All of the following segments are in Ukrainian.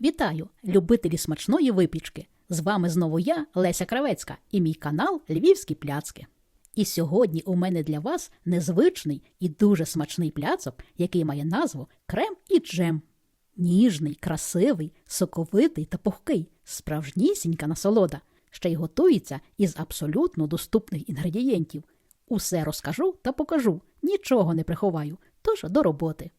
Вітаю, любителі смачної випічки! З вами знову я, Леся Кравецька, і мій канал Львівські пляцки. І сьогодні у мене для вас незвичний і дуже смачний пляцок, який має назву крем і джем. Ніжний, красивий, соковитий та пухкий, справжнісінька насолода, ще й готується із абсолютно доступних інгредієнтів. Усе розкажу та покажу, нічого не приховаю, тож до роботи.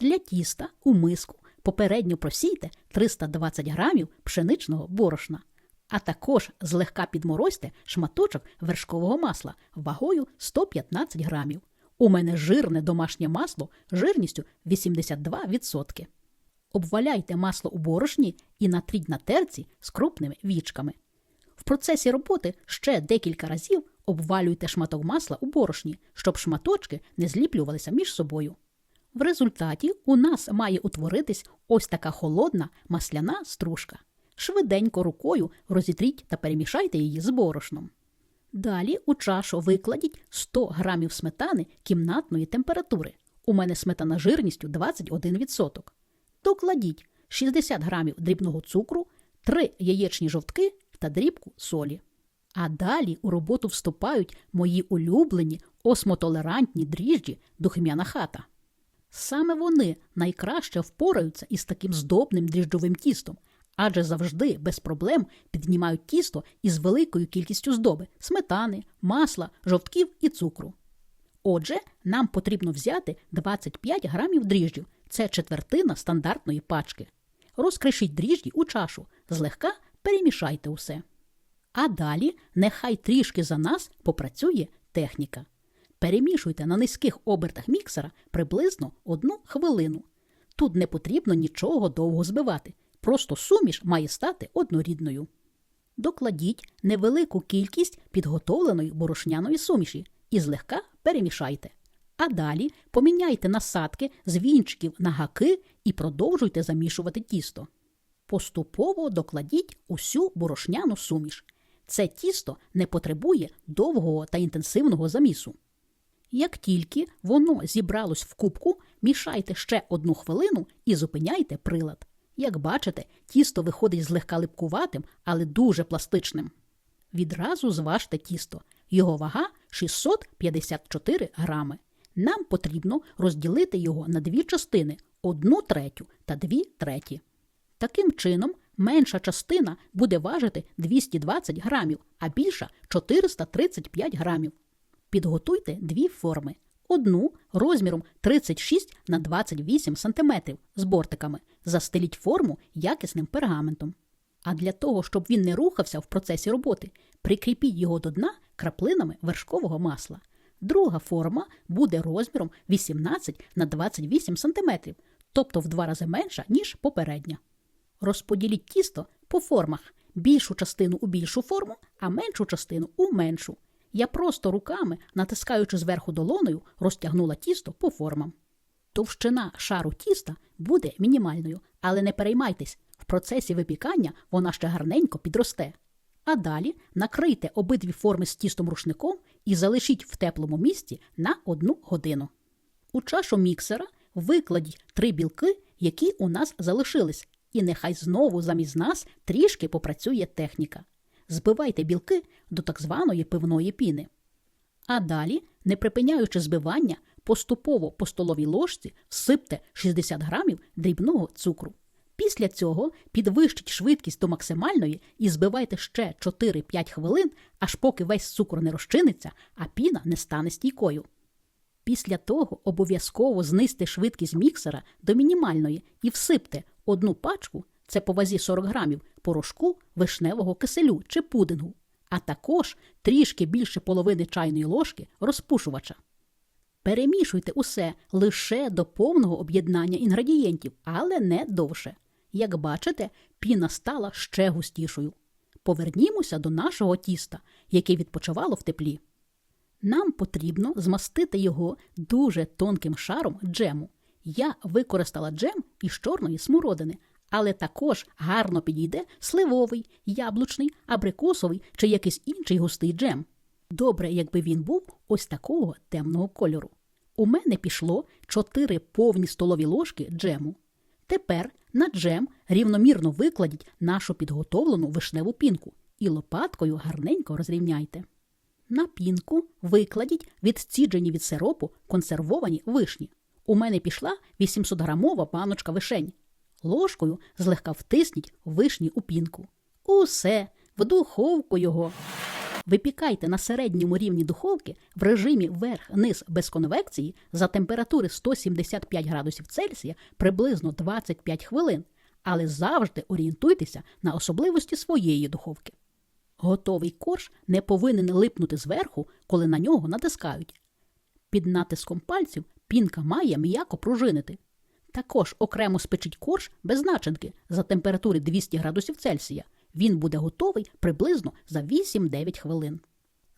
Для тіста у миску попередньо просійте 320 грамів пшеничного борошна, а також злегка підморозьте шматочок вершкового масла вагою 115 грамів. У мене жирне домашнє масло жирністю 82%. Обваляйте масло у борошні і натріть на терці з крупними вічками. В процесі роботи ще декілька разів обвалюйте шматок масла у борошні, щоб шматочки не зліплювалися між собою. В результаті у нас має утворитись ось така холодна масляна стружка. Швиденько рукою розітріть та перемішайте її з борошном. Далі у чашу викладіть 100 грамів сметани кімнатної температури. У мене сметана жирністю 21%. Докладіть 60 грамів дрібного цукру, 3 яєчні жовтки та дрібку солі. А далі у роботу вступають мої улюблені осмотолерантні дріжджі духмяна хата. Саме вони найкраще впораються із таким здобним дріжджовим тістом, адже завжди без проблем піднімають тісто із великою кількістю здоби сметани, масла, жовтків і цукру. Отже, нам потрібно взяти 25 грамів дріжджів це четвертина стандартної пачки. Розкришіть дріжджі у чашу, злегка перемішайте усе. А далі нехай трішки за нас попрацює техніка. Перемішуйте на низьких обертах міксера приблизно одну хвилину. Тут не потрібно нічого довго збивати, просто суміш має стати однорідною. Докладіть невелику кількість підготовленої борошняної суміші і злегка перемішайте. А далі поміняйте насадки з вінчиків на гаки і продовжуйте замішувати тісто. Поступово докладіть усю борошняну суміш. Це тісто не потребує довгого та інтенсивного замісу. Як тільки воно зібралось в кубку, мішайте ще одну хвилину і зупиняйте прилад. Як бачите, тісто виходить злегка липкуватим, але дуже пластичним. Відразу зважте тісто. Його вага 654 грами. Нам потрібно розділити його на дві частини одну третю та дві треті. Таким чином, менша частина буде важити 220 грамів, а більша 435 грамів. Підготуйте дві форми. Одну розміром 36 на 28 см з бортиками. Застеліть форму якісним пергаментом. А для того, щоб він не рухався в процесі роботи, прикріпіть його до дна краплинами вершкового масла. Друга форма буде розміром 18 на 28 см, тобто в два рази менша, ніж попередня. Розподіліть тісто по формах, більшу частину у більшу форму, а меншу частину у меншу. Я просто руками, натискаючи зверху долоною, розтягнула тісто по формам. Товщина шару тіста буде мінімальною, але не переймайтесь, в процесі випікання вона ще гарненько підросте. А далі накрийте обидві форми з тістом рушником і залишіть в теплому місці на одну годину. У чашу міксера викладіть три білки, які у нас залишились, і нехай знову замість нас трішки попрацює техніка. Збивайте білки до так званої пивної піни. А далі, не припиняючи збивання, поступово по столовій ложці всипте 60 грамів дрібного цукру. Після цього підвищіть швидкість до максимальної і збивайте ще 4-5 хвилин, аж поки весь цукор не розчиниться, а піна не стане стійкою. Після того обов'язково знизьте швидкість міксера до мінімальної і всипте одну пачку, це по вазі 40 грамів, порошку вишневого киселю чи пудингу, а також трішки більше половини чайної ложки розпушувача. Перемішуйте усе лише до повного об'єднання інгредієнтів, але не довше. Як бачите, піна стала ще густішою. Повернімося до нашого тіста, яке відпочивало в теплі. Нам потрібно змастити його дуже тонким шаром джему. Я використала джем із чорної смородини, але також гарно підійде сливовий, яблучний, абрикосовий чи якийсь інший густий джем. Добре, якби він був ось такого темного кольору. У мене пішло 4 повні столові ложки джему. Тепер На джем рівномірно викладіть нашу підготовлену вишневу пінку і лопаткою гарненько розрівняйте. На пінку викладіть відсіджені від сиропу консервовані вишні. У мене пішла 800-грамова баночка вишень. Ложкою злегка втисніть вишні у пінку. Усе, в духовку його. Випікайте на середньому рівні духовки в режимі верх-низ без конвекції за температури 175 градусів Цельсія приблизно 25 хвилин, але завжди орієнтуйтеся на особливості своєї духовки. Готовий корж не повинен липнути зверху, коли на нього натискають. Під натиском пальців пінка має м'яко пружинити. Також окремо спечіть корж без начинки за температури 200 градусів Цельсія. Він буде готовий приблизно за 8-9 хвилин.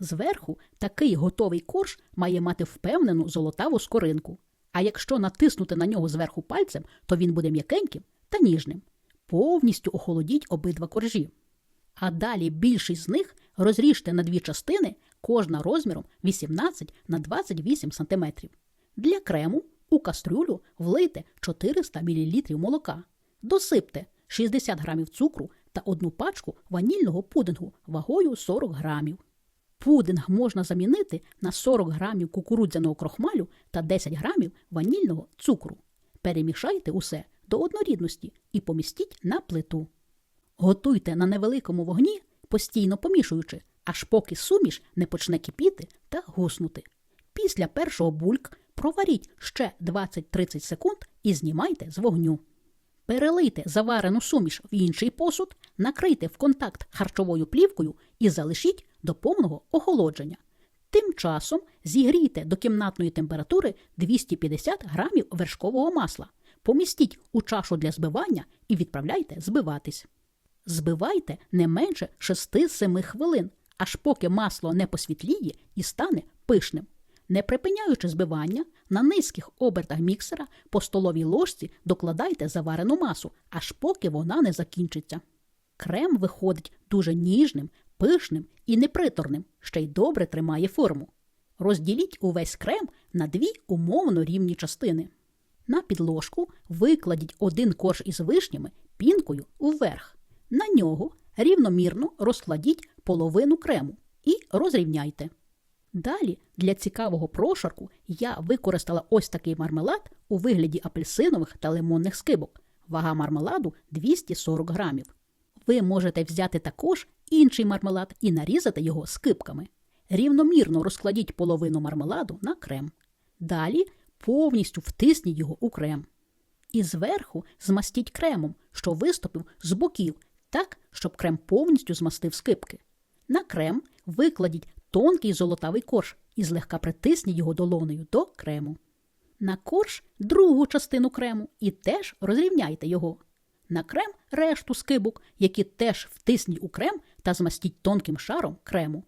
Зверху такий готовий корж має мати впевнену золотаву скоринку. А якщо натиснути на нього зверху пальцем, то він буде м'якеньким та ніжним. Повністю охолодіть обидва коржі. А далі більшість з них розріжте на дві частини, кожна розміром 18 на 28 см. Для крему у кастрюлю влийте 400 мл молока. Досипте 60 г цукру та одну пачку ванільного пудингу вагою 40 грамів. Пудинг можна замінити на 40 грамів кукурудзяного крохмалю та 10 грамів ванільного цукру. Перемішайте усе до однорідності і помістіть на плиту. Готуйте на невеликому вогні, постійно помішуючи, аж поки суміш не почне кипіти та гуснути. Після першого бульк проваріть ще 20-30 секунд і знімайте з вогню. Перелийте заварену суміш в інший посуд, накрийте в контакт харчовою плівкою і залишіть до повного охолодження. Тим часом зігрійте до кімнатної температури 250 грамів вершкового масла. Помістіть у чашу для збивання і відправляйте збиватись. Збивайте не менше 6-7 хвилин, аж поки масло не посвітліє і стане пишним. Не припиняючи збивання, на низьких обертах міксера по столовій ложці докладайте заварену масу, аж поки вона не закінчиться. Крем виходить дуже ніжним, пишним і неприторним, ще й добре тримає форму. Розділіть увесь крем на дві умовно рівні частини. На підложку викладіть один корж із вишнями пінкою уверх. На нього рівномірно розкладіть половину крему і розрівняйте. Далі для цікавого прошарку я використала ось такий мармелад у вигляді апельсинових та лимонних скибок. Вага мармеладу 240 грамів. Ви можете взяти також інший мармелад і нарізати його скибками. Рівномірно розкладіть половину мармеладу на крем. Далі повністю втисніть його у крем. І зверху змастіть кремом, що виступив з боків, так, щоб крем повністю змастив скибки. На крем викладіть тонкий золотавий корж і злегка притисніть його долонею до крему. На корж другу частину крему і теж розрівняйте його. На крем решту скибок, які теж втисніть у крем та змастіть тонким шаром крему.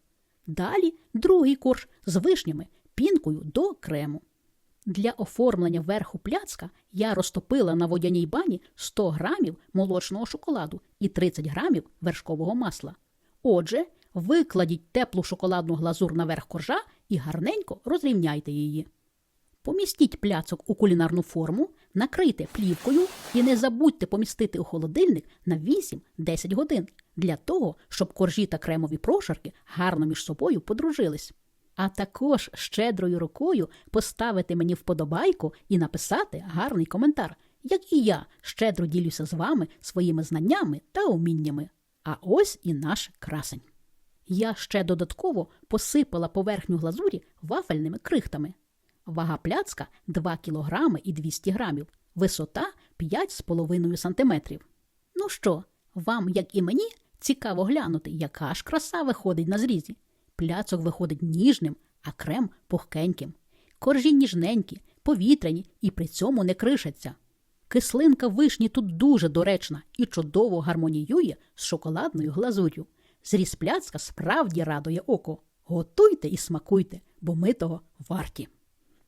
Далі другий корж з вишнями, пінкою до крему. Для оформлення верху пляцка я розтопила на водяній бані 100 грамів молочного шоколаду і 30 грамів вершкового масла. Отже, викладіть теплу шоколадну глазур наверх коржа і гарненько розрівняйте її. Помістіть пляцок у кулінарну форму, накрийте плівкою і не забудьте помістити у холодильник на 8-10 годин для того, щоб коржі та кремові прошарки гарно між собою подружились. А також щедрою рукою поставити мені вподобайку і написати гарний коментар, як і я щедро ділюся з вами своїми знаннями та уміннями. А ось і наш красень. Я ще додатково посипала поверхню глазурі вафельними крихтами. Вага пляцка 2 кг і 200 грамів, висота 5,5 см. Ну що, вам, як і мені, цікаво глянути, яка ж краса виходить на зрізі. Пляцок виходить ніжним, а крем пухкеньким. Коржі ніжненькі, повітряні і при цьому не кришаться. Кислинка вишні тут дуже доречна і чудово гармоніює з шоколадною глазур'ю. Зріз пляцка справді радує око. Готуйте і смакуйте, бо ми того варті.